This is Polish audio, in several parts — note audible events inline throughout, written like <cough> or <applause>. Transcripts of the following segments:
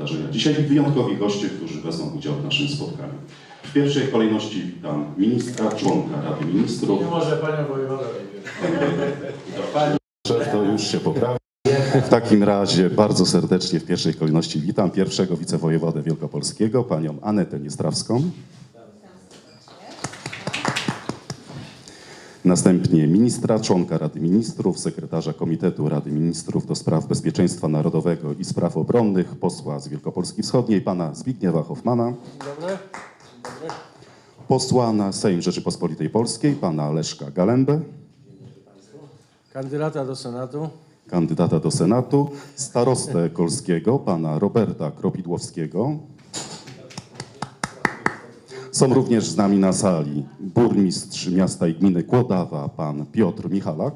wydarzenia dzisiaj wyjątkowi goście, którzy wezmą udział w naszym spotkaniu. W pierwszej kolejności witam ministra, członka Rady Ministrów. Nie może panią wojewodę. Szef to już się poprawi. W takim razie bardzo serdecznie w pierwszej kolejności witam pierwszego wicewojewodę wielkopolskiego, panią Anetę Niestrawską. Następnie ministra, członka Rady Ministrów, sekretarza Komitetu Rady Ministrów do spraw bezpieczeństwa narodowego i spraw obronnych, posła z Wielkopolski Wschodniej, pana Zbigniewa Hoffmana, Dobry? Dobry. posła na Sejm Rzeczypospolitej Polskiej, pana Leszka Galembę, Kandydata do Senatu. kandydata do Senatu, starostę kolskiego, pana Roberta Kropidłowskiego. Są również z nami na sali burmistrz miasta i gminy Kłodawa, pan Piotr Michalak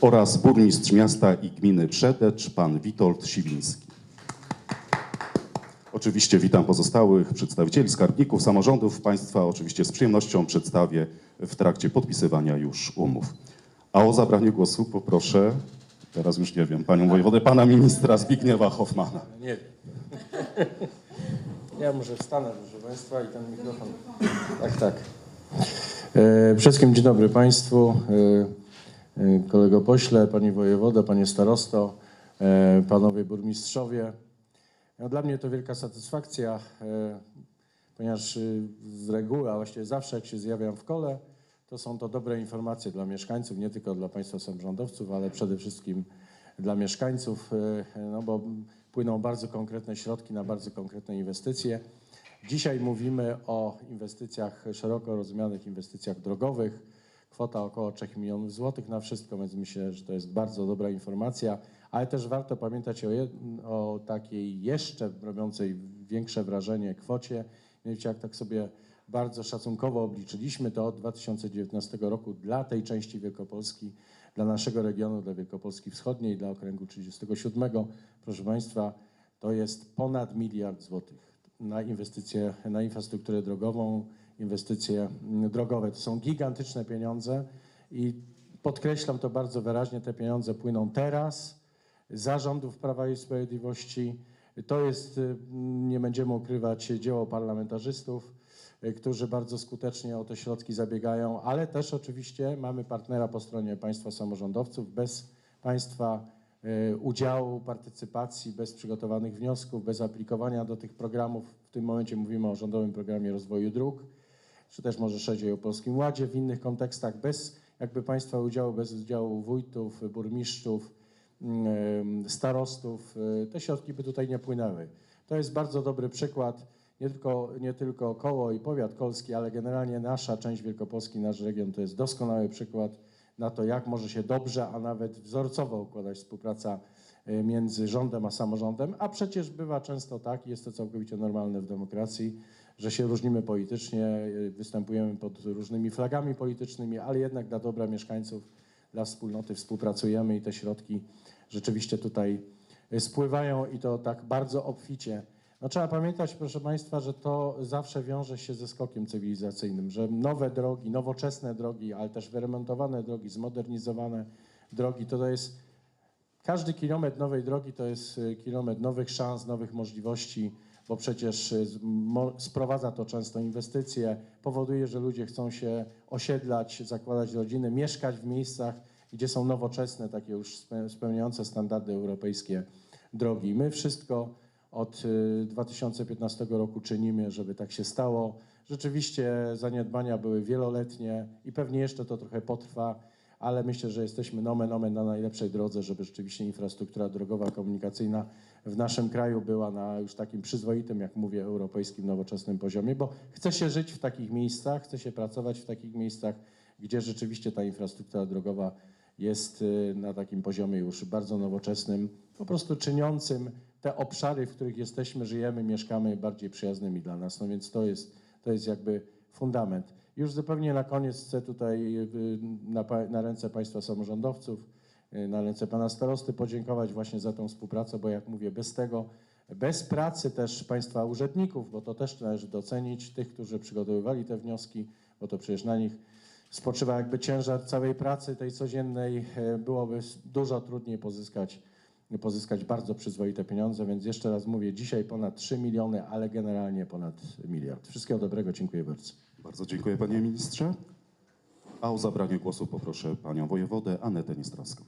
oraz burmistrz miasta i gminy Przedecz, pan Witold Siwiński. Oczywiście witam pozostałych przedstawicieli skarbników, samorządów państwa. Oczywiście z przyjemnością przedstawię w trakcie podpisywania już umów. A o zabranie głosu poproszę, teraz już nie wiem, panią wojewodę, pana ministra Zbigniewa Hoffmana. Nie wiem. Ja może wstanę, proszę Państwa, i ten mikrofon. Tak, tak. Przede wszystkim dzień dobry Państwu, e, e, kolego pośle, Pani wojewoda, Panie starosto, e, Panowie burmistrzowie. No, dla mnie to wielka satysfakcja, ponieważ z reguły, a właściwie zawsze jak się zjawiam w kole, to są to dobre informacje dla mieszkańców, nie tylko dla Państwa samorządowców, ale przede wszystkim dla mieszkańców, no bo płyną bardzo konkretne środki na bardzo konkretne inwestycje. Dzisiaj mówimy o inwestycjach, szeroko rozumianych inwestycjach drogowych. Kwota około 3 milionów złotych na wszystko, więc myślę, że to jest bardzo dobra informacja, ale też warto pamiętać o, o takiej jeszcze robiącej większe wrażenie kwocie. Mianowicie jak tak sobie bardzo szacunkowo obliczyliśmy, to od 2019 roku dla tej części Wielkopolski, dla naszego regionu, dla Wielkopolski Wschodniej, dla okręgu 37, proszę Państwa, to jest ponad miliard złotych na inwestycje, na infrastrukturę drogową, inwestycje mm, drogowe. To są gigantyczne pieniądze i podkreślam to bardzo wyraźnie, te pieniądze płyną teraz, zarządów Prawa i Sprawiedliwości. To jest, y, nie będziemy ukrywać, dzieło parlamentarzystów, którzy bardzo skutecznie o te środki zabiegają, ale też oczywiście mamy partnera po stronie państwa samorządowców. Bez państwa y, udziału, partycypacji, bez przygotowanych wniosków, bez aplikowania do tych programów, w tym momencie mówimy o Rządowym Programie Rozwoju Dróg, czy też może szerzej o Polskim Ładzie w innych kontekstach, bez jakby państwa udziału, bez udziału wójtów, burmistrzów, mm, starostów, y, te środki by tutaj nie płynęły. To jest bardzo dobry przykład, nie tylko, nie tylko koło i powiat kolski, ale generalnie nasza część Wielkopolski, nasz region to jest doskonały przykład na to, jak może się dobrze, a nawet wzorcowo układać współpraca y, między rządem a samorządem, a przecież bywa często tak, jest to całkowicie normalne w demokracji, że się różnimy politycznie, y, występujemy pod różnymi flagami politycznymi, ale jednak dla dobra mieszkańców, dla wspólnoty współpracujemy i te środki rzeczywiście tutaj y, spływają i to tak bardzo obficie. No, trzeba pamiętać, proszę Państwa, że to zawsze wiąże się ze skokiem cywilizacyjnym, że nowe drogi, nowoczesne drogi, ale też wyremontowane drogi, zmodernizowane drogi, to, to jest każdy kilometr nowej drogi to jest y, kilometr nowych szans, nowych możliwości, bo przecież y, sprowadza to często inwestycje, powoduje, że ludzie chcą się osiedlać, zakładać rodziny, mieszkać w miejscach, gdzie są nowoczesne, takie już spe- spełniające standardy europejskie drogi. My wszystko od y, 2015 roku czynimy, żeby tak się stało. Rzeczywiście zaniedbania były wieloletnie i pewnie jeszcze to trochę potrwa, ale myślę, że jesteśmy nomen omen na najlepszej drodze, żeby rzeczywiście infrastruktura drogowa, komunikacyjna w naszym kraju była na już takim przyzwoitym, jak mówię, europejskim, nowoczesnym poziomie, bo chce się żyć w takich miejscach, chce się pracować w takich miejscach, gdzie rzeczywiście ta infrastruktura drogowa jest y, na takim poziomie już bardzo nowoczesnym, po prostu czyniącym te obszary, w których jesteśmy, żyjemy, mieszkamy, bardziej przyjaznymi dla nas. No więc to jest, to jest jakby fundament. Już zupełnie na koniec chcę tutaj y, na, pa- na ręce Państwa samorządowców, y, na ręce Pana Starosty podziękować właśnie za tą współpracę, bo jak mówię, bez tego, bez pracy też Państwa urzędników, bo to też należy docenić, tych, którzy przygotowywali te wnioski, bo to przecież na nich spoczywa jakby ciężar całej pracy tej codziennej, byłoby dużo trudniej pozyskać pozyskać bardzo przyzwoite pieniądze, więc jeszcze raz mówię, dzisiaj ponad 3 miliony, ale generalnie ponad miliard. Wszystkiego dobrego, dziękuję bardzo. Bardzo dziękuję panie ministrze. A o zabranie głosu poproszę panią wojewodę Anetę Niestraską.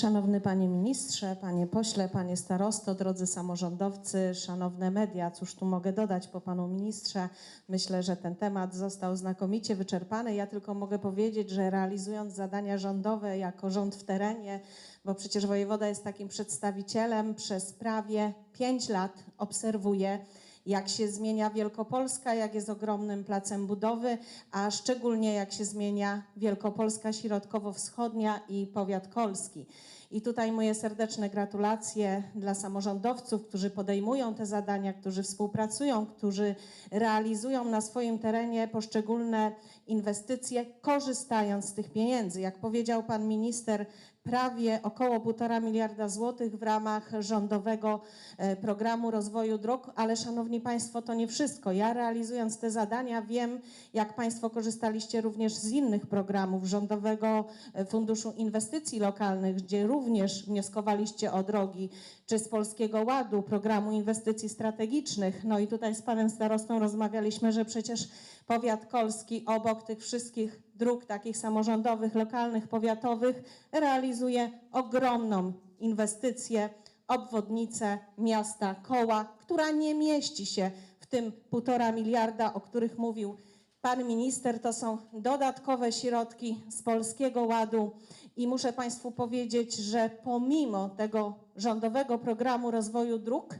Szanowny Panie Ministrze, Panie Pośle, Panie Starosto, drodzy samorządowcy, szanowne media, cóż tu mogę dodać po Panu Ministrze? Myślę, że ten temat został znakomicie wyczerpany. Ja tylko mogę powiedzieć, że realizując zadania rządowe jako rząd w terenie, bo przecież wojewoda jest takim przedstawicielem, przez prawie pięć lat obserwuję, jak się zmienia Wielkopolska, jak jest ogromnym placem budowy, a szczególnie jak się zmienia Wielkopolska Środkowo-Wschodnia i powiat kolski. I tutaj moje serdeczne gratulacje dla samorządowców, którzy podejmują te zadania, którzy współpracują, którzy realizują na swoim terenie poszczególne inwestycje, korzystając z tych pieniędzy. Jak powiedział pan minister, prawie około 1,5 miliarda złotych w ramach rządowego e, programu rozwoju dróg, ale szanowni państwo, to nie wszystko. Ja realizując te zadania wiem, jak państwo korzystaliście również z innych programów rządowego e, Funduszu Inwestycji Lokalnych, gdzie również wnioskowaliście o drogi, czy z Polskiego Ładu, programu inwestycji strategicznych. No i tutaj z panem starostą rozmawialiśmy, że przecież powiat kolski obok tych wszystkich dróg takich samorządowych, lokalnych, powiatowych realizuje ogromną inwestycję, obwodnicę miasta Koła, która nie mieści się w tym półtora miliarda, o których mówił pan minister. To są dodatkowe środki z Polskiego Ładu i muszę państwu powiedzieć, że pomimo tego rządowego programu rozwoju dróg,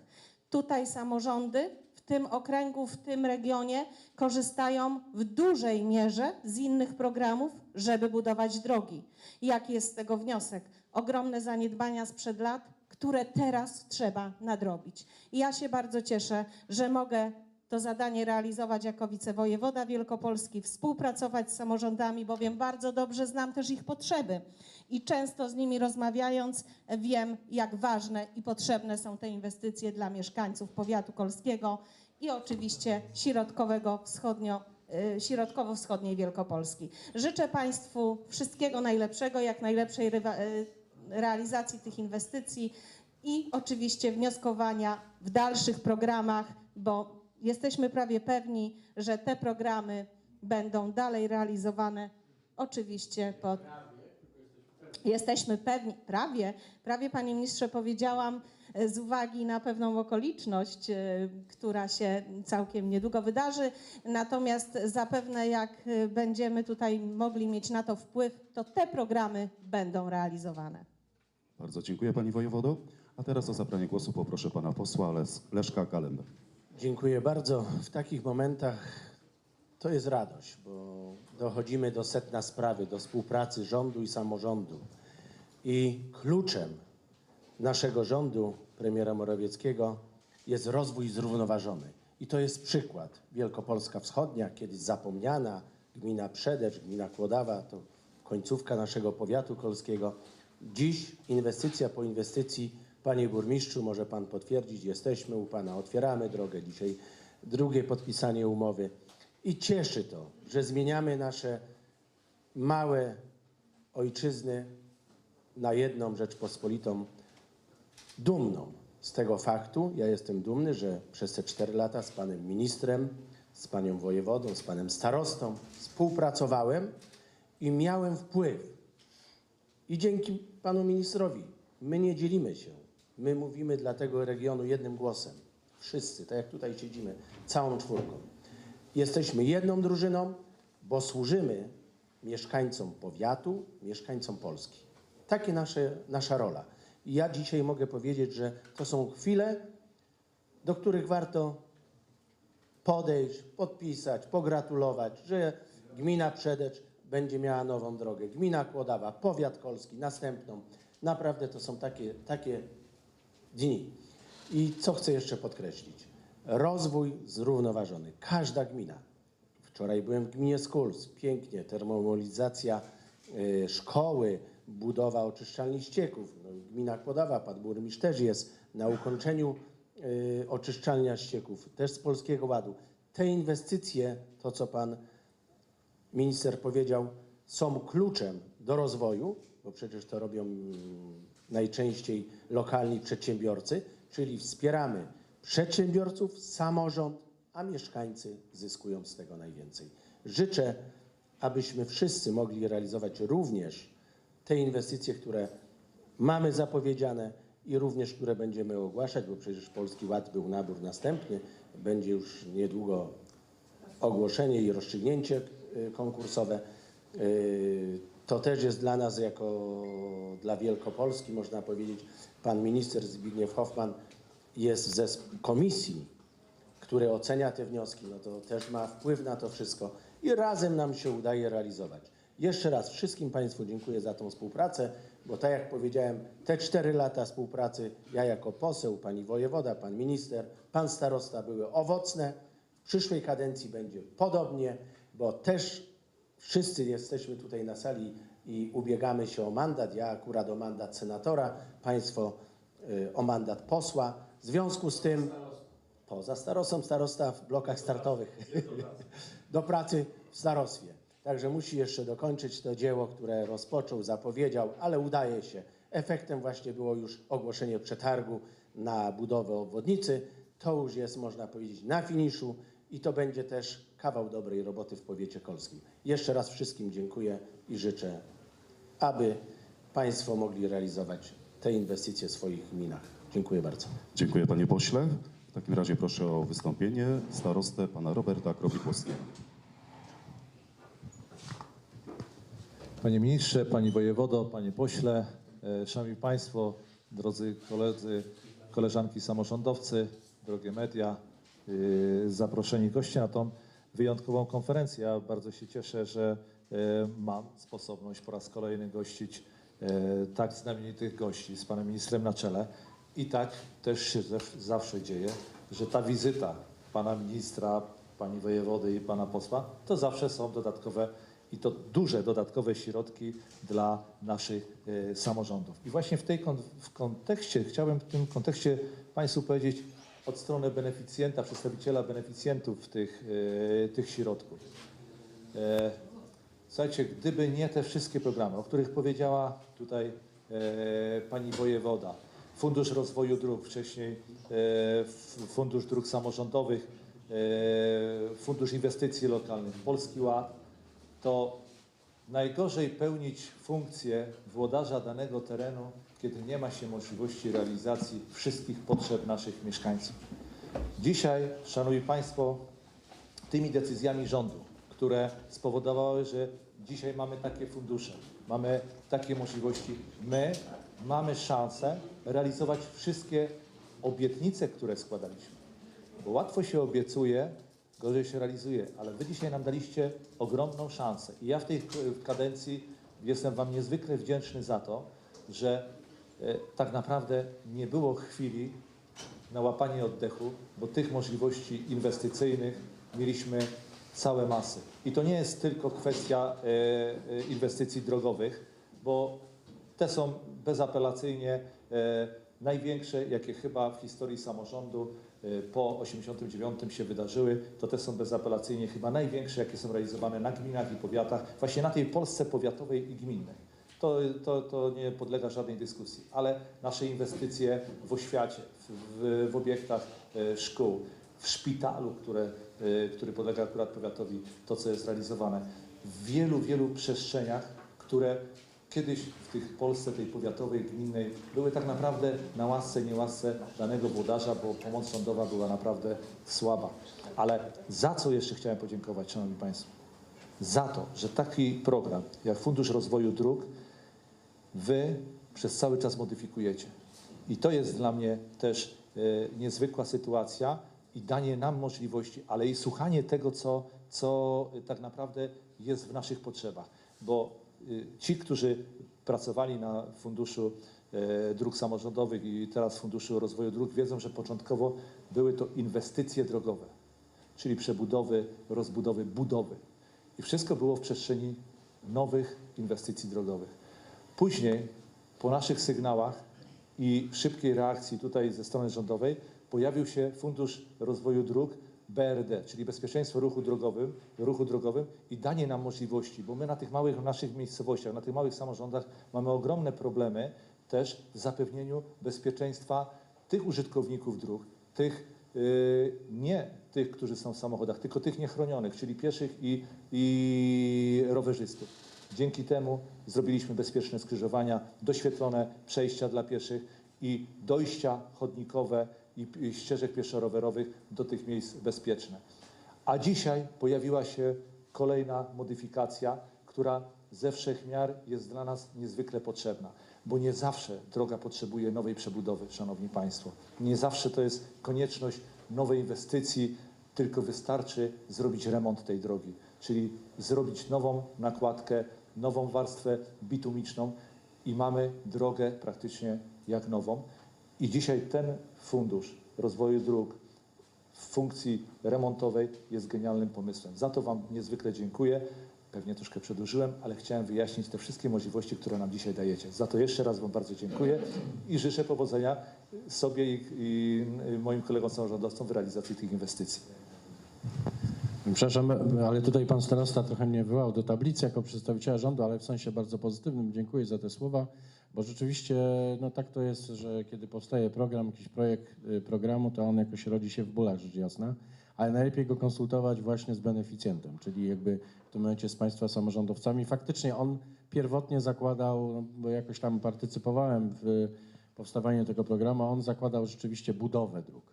tutaj samorządy tym okręgu, w tym regionie korzystają w dużej mierze z innych programów, żeby budować drogi. Jaki jest z tego wniosek? Ogromne zaniedbania sprzed lat, które teraz trzeba nadrobić. I ja się bardzo cieszę, że mogę to zadanie realizować jako wicewojewoda wielkopolski, współpracować z samorządami, bowiem bardzo dobrze znam też ich potrzeby i często z nimi rozmawiając wiem, jak ważne i potrzebne są te inwestycje dla mieszkańców powiatu kolskiego i oczywiście środkowego wschodnio, y, środkowo-wschodniej Wielkopolski. Życzę Państwu wszystkiego najlepszego, jak najlepszej y, realizacji tych inwestycji i oczywiście wnioskowania w dalszych programach, bo jesteśmy prawie pewni, że te programy będą dalej realizowane oczywiście pod Jesteśmy pewni, prawie, prawie panie ministrze powiedziałam e, z uwagi na pewną okoliczność, e, która się całkiem niedługo wydarzy. Natomiast zapewne jak e, będziemy tutaj mogli mieć na to wpływ, to te programy będą realizowane. Bardzo dziękuję pani wojewodo. A teraz o zabranie głosu poproszę pana posła Les- Leszka Galembę. Dziękuję bardzo. W takich momentach to jest radość, bo dochodzimy do sedna sprawy, do współpracy rządu i samorządu. I kluczem naszego rządu, premiera Morawieckiego, jest rozwój zrównoważony. I to jest przykład. Wielkopolska Wschodnia, kiedyś zapomniana, gmina Przedecz, gmina Kłodawa, to końcówka naszego powiatu kolskiego. Dziś inwestycja po inwestycji, panie burmistrzu, może pan potwierdzić, jesteśmy u pana, otwieramy drogę. Dzisiaj drugie podpisanie umowy. I cieszy to, że zmieniamy nasze małe ojczyzny na jedną Rzeczpospolitą dumną z tego faktu. Ja jestem dumny, że przez te cztery lata z panem ministrem, z panią wojewodą, z panem starostą współpracowałem i miałem wpływ. I dzięki panu ministrowi my nie dzielimy się. My mówimy dla tego regionu jednym głosem. Wszyscy, tak jak tutaj siedzimy, całą czwórką. Jesteśmy jedną drużyną, bo służymy mieszkańcom powiatu, mieszkańcom Polski. Takie nasze, nasza rola. I ja dzisiaj mogę powiedzieć, że to są chwile, do których warto podejść, podpisać, pogratulować, że gmina Przedecz będzie miała nową drogę, gmina Kłodawa, powiat kolski, następną. Naprawdę to są takie, takie dni. I co chcę jeszcze podkreślić? Rozwój zrównoważony. Każda gmina. Wczoraj byłem w gminie Skuls. Pięknie. Termomobilizacja y, szkoły, budowa oczyszczalni ścieków. No, gmina Kłodawa, pan burmistrz też jest na ukończeniu y, oczyszczalnia ścieków, też z Polskiego Ładu. Te inwestycje, to co pan minister powiedział, są kluczem do rozwoju, bo bo przecież to robią mm, najczęściej lokalni przedsiębiorcy, czyli wspieramy przedsiębiorców, samorząd, a mieszkańcy zyskują z tego najwięcej. Życzę, abyśmy wszyscy mogli realizować również te inwestycje, które mamy zapowiedziane i również, które będziemy ogłaszać, bo przecież Polski Ład był nabór następny, będzie już niedługo ogłoszenie i rozstrzygnięcie y, konkursowe. Y, To też jest dla nas, jako dla Wielkopolski, można powiedzieć, pan minister Zbigniew Hoffman jest ze sp- komisji, który ocenia te wnioski, no to też ma wpływ na to wszystko i razem nam się udaje realizować. Jeszcze raz wszystkim Państwu dziękuję za tą współpracę, bo tak jak powiedziałem, te cztery lata współpracy, ja jako poseł, pani wojewoda, pan minister, pan starosta były owocne. W przyszłej kadencji będzie podobnie, bo też wszyscy jesteśmy tutaj na sali i ubiegamy się o mandat. Ja akurat o mandat senatora, Państwo y, o mandat posła. W związku z tym poza starostą, starosta w blokach startowych <laughs> do pracy w starostwie. Także musi jeszcze dokończyć to dzieło, które rozpoczął, zapowiedział, ale udaje się. Efektem właśnie było już ogłoszenie przetargu na budowę obwodnicy. To już jest, można powiedzieć, na finiszu i to będzie też kawał dobrej roboty w powiecie kolskim. Jeszcze raz wszystkim dziękuję i życzę, aby Państwo mogli realizować te inwestycje w swoich gminach. Dziękuję bardzo. Dziękuję panie pośle. W takim razie proszę o wystąpienie starostę pana Roberta Krowikłowskiego. Panie ministrze, panie wojewodo, panie pośle, e, szanowni państwo, drodzy koledzy, koleżanki samorządowcy, drogie media, e, zaproszeni goście na tą wyjątkową konferencję. Ja bardzo się cieszę, że e, mam sposobność po raz kolejny gościć tak znamienitych gości z panem ministrem na czele. I tak też się zawsze dzieje, że ta wizyta pana ministra, pani wojewody i pana posła to zawsze są dodatkowe i to duże dodatkowe środki dla naszych e, samorządów. I właśnie w tej kon, w kontekście, chciałbym w tym kontekście Państwu powiedzieć od strony beneficjenta, przedstawiciela beneficjentów tych, e, tych środków. E, Słuchajcie, gdyby nie te wszystkie programy, o których powiedziała tutaj e, pani wojewoda, Fundusz Rozwoju Dróg, wcześniej e, Fundusz Dróg Samorządowych, e, Fundusz Inwestycji Lokalnych, Polski Ład, to najgorzej pełnić funkcję włodarza danego terenu, kiedy nie ma się możliwości realizacji wszystkich potrzeb naszych mieszkańców. Dzisiaj, Szanowni Państwo, tymi decyzjami rządu, które spowodowały, że dzisiaj mamy takie fundusze, mamy takie możliwości. My mamy szansę realizować wszystkie obietnice, które składaliśmy. Bo łatwo się obiecuje, gorzej się realizuje, ale Wy dzisiaj nam daliście ogromną szansę. I ja w tej kadencji jestem Wam niezwykle wdzięczny za to, że e, tak naprawdę nie było chwili na łapanie oddechu, bo tych możliwości inwestycyjnych mieliśmy całe masy. I to nie jest tylko kwestia e, e, inwestycji drogowych, bo te są bezapelacyjnie e, największe, jakie chyba w historii samorządu e, po 89 się wydarzyły. To te są bezapelacyjnie chyba największe, jakie są realizowane na gminach i powiatach, właśnie na tej Polsce powiatowej i gminnej. To, to, to nie podlega żadnej dyskusji, ale nasze inwestycje w oświacie, w, w, w obiektach e, szkół, w szpitalu, które, który podlega akurat powiatowi, to co jest realizowane, w wielu, wielu przestrzeniach, które kiedyś w tych Polsce, tej powiatowej, gminnej, były tak naprawdę na łasce, niełasce danego włodarza, bo pomoc rządowa była naprawdę słaba. Ale za co jeszcze chciałem podziękować, Szanowni Państwo? Za to, że taki program jak Fundusz Rozwoju Dróg Wy przez cały czas modyfikujecie. I to jest dla mnie też e, niezwykła sytuacja i danie nam możliwości, ale i słuchanie tego, co, co tak naprawdę jest w naszych potrzebach. Bo y, ci, którzy pracowali na Funduszu e, Dróg Samorządowych i teraz Funduszu Rozwoju Dróg, wiedzą, że początkowo były to inwestycje drogowe, czyli przebudowy, rozbudowy, budowy. I wszystko było w przestrzeni nowych inwestycji drogowych. Później, po naszych sygnałach i szybkiej reakcji tutaj ze strony rządowej, pojawił się Fundusz Rozwoju Dróg BRD, czyli bezpieczeństwo ruchu drogowym, ruchu drogowym i danie nam możliwości, bo my na tych małych naszych miejscowościach, na tych małych samorządach mamy ogromne problemy też w zapewnieniu bezpieczeństwa tych użytkowników dróg, tych y, nie tych, którzy są w samochodach, tylko tych niechronionych, czyli pieszych i, i rowerzystów. Dzięki temu zrobiliśmy bezpieczne skrzyżowania, doświetlone przejścia dla pieszych i dojścia chodnikowe i, ścieżek pieszo-rowerowych do tych miejsc bezpieczne. A dzisiaj pojawiła się kolejna modyfikacja, która ze wszech miar jest dla nas niezwykle potrzebna, bo nie zawsze droga potrzebuje nowej przebudowy, Szanowni Państwo. Nie zawsze to jest konieczność nowej inwestycji, tylko wystarczy zrobić remont tej drogi, czyli zrobić nową nakładkę, nową warstwę bitumiczną i mamy drogę praktycznie jak nową. I dzisiaj ten fundusz rozwoju dróg w funkcji remontowej jest genialnym pomysłem. Za to Wam niezwykle dziękuję. Pewnie troszkę przedłużyłem, ale chciałem wyjaśnić te wszystkie możliwości, które nam dzisiaj dajecie. Za to jeszcze raz Wam bardzo dziękuję i życzę powodzenia sobie i, i moim kolegom samorządowcom w realizacji tych inwestycji. Przepraszam, ale tutaj pan starosta trochę mnie wywołał do tablicy jako przedstawiciela rządu, ale w sensie bardzo pozytywnym. Dziękuję za te słowa, bo rzeczywiście no tak to jest, że kiedy powstaje program, jakiś projekt y, programu, to on jakoś rodzi się w bólach, rzecz jasna, ale najlepiej go konsultować właśnie z beneficjentem, czyli jakby w tym momencie z państwa samorządowcami. Faktycznie on pierwotnie zakładał, no, bo jakoś tam partycypowałem w powstawaniu tego programu, on zakładał rzeczywiście budowę dróg.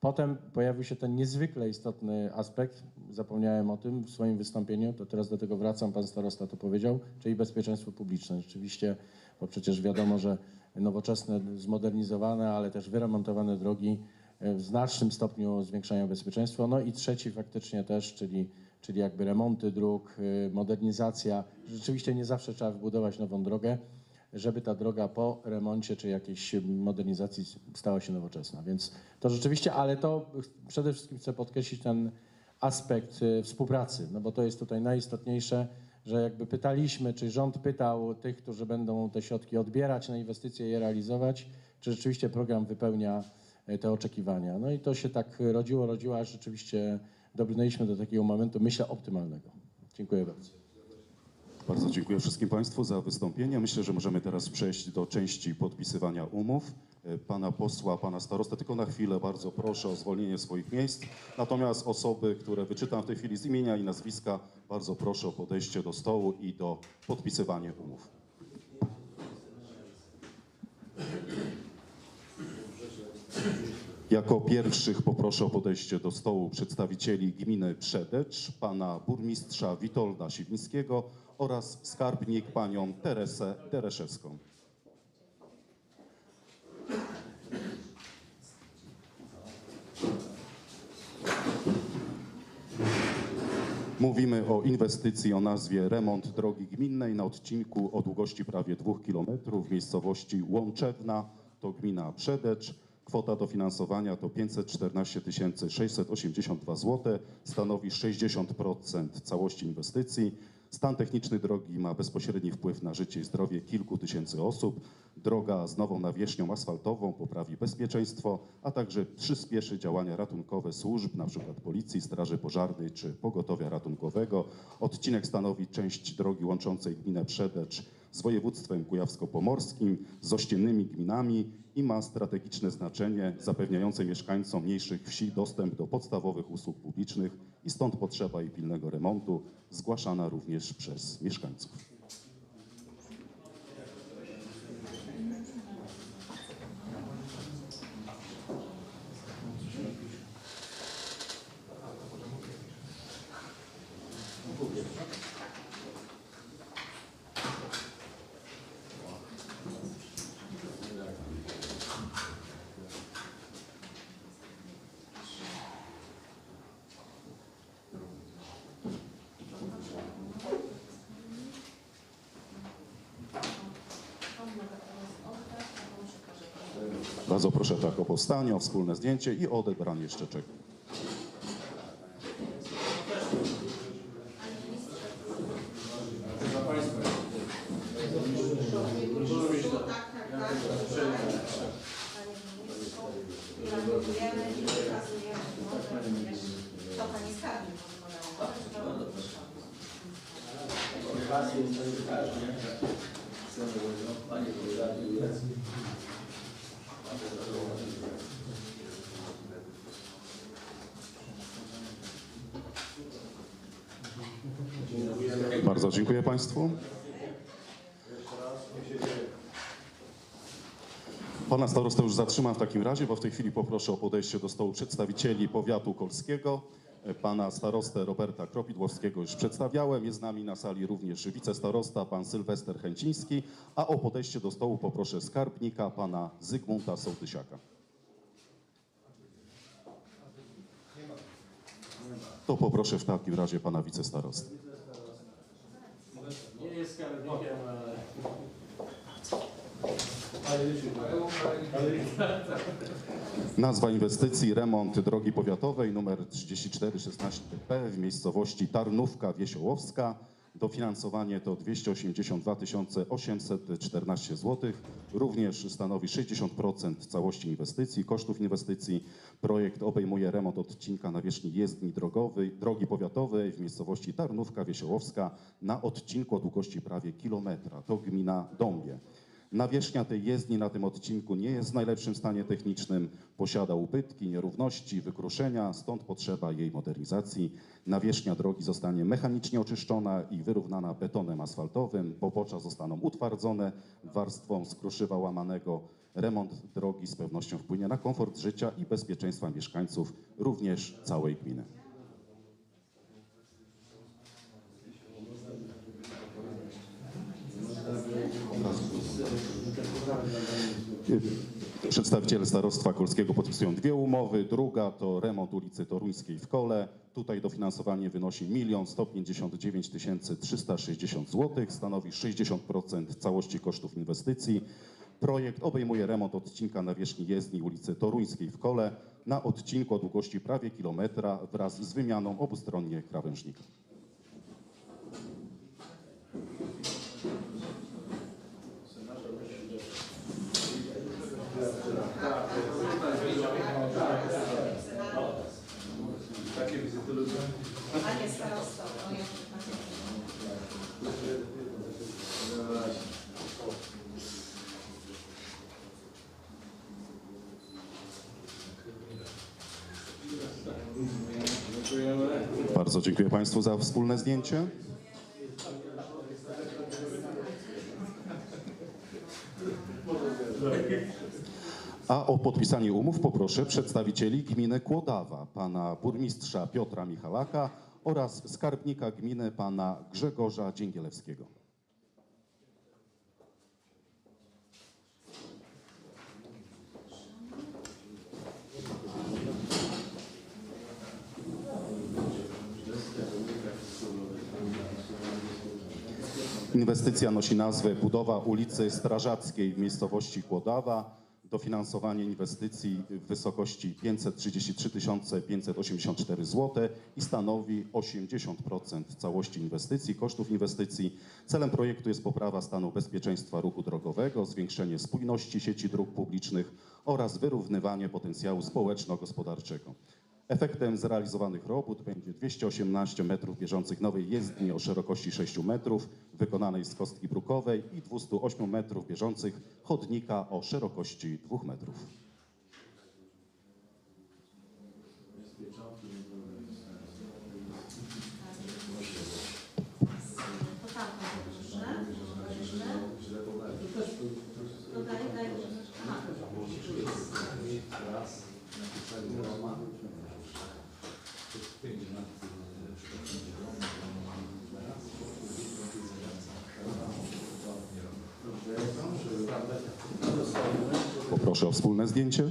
Potem pojawił się ten niezwykle istotny aspekt, zapomniałem o tym w swoim wystąpieniu, to teraz do tego wracam, pan starosta to powiedział, czyli bezpieczeństwo publiczne. Rzeczywiście, bo przecież wiadomo, że nowoczesne, zmodernizowane, ale też wyremontowane drogi e, w znacznym stopniu zwiększają bezpieczeństwo. No i trzeci faktycznie też, czyli, czyli jakby remonty dróg, e, modernizacja. Rzeczywiście nie zawsze trzeba wybudować nową drogę, żeby ta droga po remoncie czy jakiejś modernizacji stała się nowoczesna. Więc to rzeczywiście, ale to przede wszystkim chcę podkreślić ten aspekt y, współpracy, no bo to jest tutaj najistotniejsze, że jakby pytaliśmy, czy rząd pytał tych, którzy będą te środki odbierać na inwestycje i je realizować, czy rzeczywiście program wypełnia y, te oczekiwania. No i to się tak rodziło, rodziło, aż rzeczywiście dobrnęliśmy do takiego momentu, myślę, optymalnego. Dziękuję bardzo. Bardzo dziękuję wszystkim Państwu za wystąpienie. Myślę, że możemy teraz przejść do części podpisywania umów. Pana posła, pana starostę, tylko na chwilę bardzo proszę o zwolnienie swoich miejsc. Natomiast osoby, które wyczytam w tej chwili z imienia i nazwiska, bardzo proszę o podejście do stołu i do podpisywania umów. Jako pierwszych poproszę o podejście do stołu przedstawicieli gminy Przedecz, pana burmistrza Witolda Siwińskiego oraz skarbnik panią Teresę Dereszewską. Mówimy o inwestycji o nazwie remont drogi gminnej na odcinku o długości prawie 2 km w miejscowości Łączewna, to gmina Przedecz. Kwota dofinansowania to 514 682 zł, stanowi 60% całości inwestycji. Stan techniczny drogi ma bezpośredni wpływ na życie i zdrowie kilku tysięcy osób. Droga z nową nawierzchnią asfaltową poprawi bezpieczeństwo, a także przyspieszy działania ratunkowe służb, np. Policji, Straży Pożarnej czy Pogotowia Ratunkowego. Odcinek stanowi część drogi łączącej gminę Przedecz z województwem kujawsko-pomorskim, z ościennymi gminami i ma strategiczne znaczenie zapewniające mieszkańcom mniejszych wsi dostęp do podstawowych usług publicznych i stąd potrzeba jej pilnego remontu, zgłaszana również przez mieszkańców. Bardzo proszę tak o powstanie, o wspólne zdjęcie i o odebranie jeszcze Bardzo dziękuję Państwu. Pana starostę już zatrzymam w takim razie, bo w tej chwili poproszę o podejście do stołu przedstawicieli powiatu kolskiego. Pana starostę Roberta Kropidłowskiego już przedstawiałem. Jest z nami na sali również wicestarosta, pan Sylwester Chęciński. A o podejście do stołu poproszę skarbnika, pana Zygmunta Sołtysiaka. To poproszę w takim razie pana wicestarostę. Nie jest skarbnikiem, ale... Nazwa inwestycji remont drogi powiatowej nr 3416P w miejscowości Tarnówka Wiesiołowska. Dofinansowanie to 282 814 zł. Również stanowi 60% całości inwestycji, kosztów inwestycji. Projekt obejmuje remont odcinka nawierzchni jezdni drogowej, drogi powiatowej w miejscowości Tarnówka Wiesiołowska na odcinku o długości prawie kilometra. To gmina Dąbie. Nawierzchnia tej jezdni na tym odcinku nie jest w najlepszym stanie technicznym, posiada ubytki, nierówności, wykruszenia, stąd potrzeba jej modernizacji. Nawierzchnia drogi zostanie mechanicznie oczyszczona i wyrównana betonem asfaltowym, pobocza zostaną utwardzone warstwą z kruszywa łamanego. Remont drogi z pewnością wpłynie na komfort życia i bezpieczeństwa mieszkańców, również całej gminy. Przedstawiciele Starostwa Kolskiego podpisują dwie umowy. Druga to remont ulicy Toruńskiej w Kole. Tutaj dofinansowanie wynosi 1 159 360 zł, stanowi 60% całości kosztów inwestycji. Projekt obejmuje remont odcinka nawierzchni jezdni ulicy Toruńskiej w Kole na odcinku o długości prawie kilometra wraz z wymianą obustronnie krawężnika. Bardzo dziękuję Państwu za wspólne zdjęcie. A o podpisanie umów poproszę przedstawicieli gminy Kłodawa, pana burmistrza Piotra Michalaka oraz skarbnika gminy pana Grzegorza Dzięgielewskiego. Inwestycja nosi nazwę budowa ulicy Strażackiej w miejscowości Kłodawa. Dofinansowanie inwestycji w wysokości 533 584 zł i stanowi 80% całości inwestycji, kosztów inwestycji. Celem projektu jest poprawa stanu bezpieczeństwa ruchu drogowego, zwiększenie spójności sieci dróg publicznych oraz wyrównywanie potencjału społeczno-gospodarczego. Efektem zrealizowanych robót będzie 218 metrów bieżących nowej jezdni o szerokości 6 metrów, wykonanej z kostki brukowej i 208 metrów bieżących chodnika o szerokości 2 metrów. To tamto poproszę. To daj, daj. Aha. Poproszę o wspólne zdjęcie.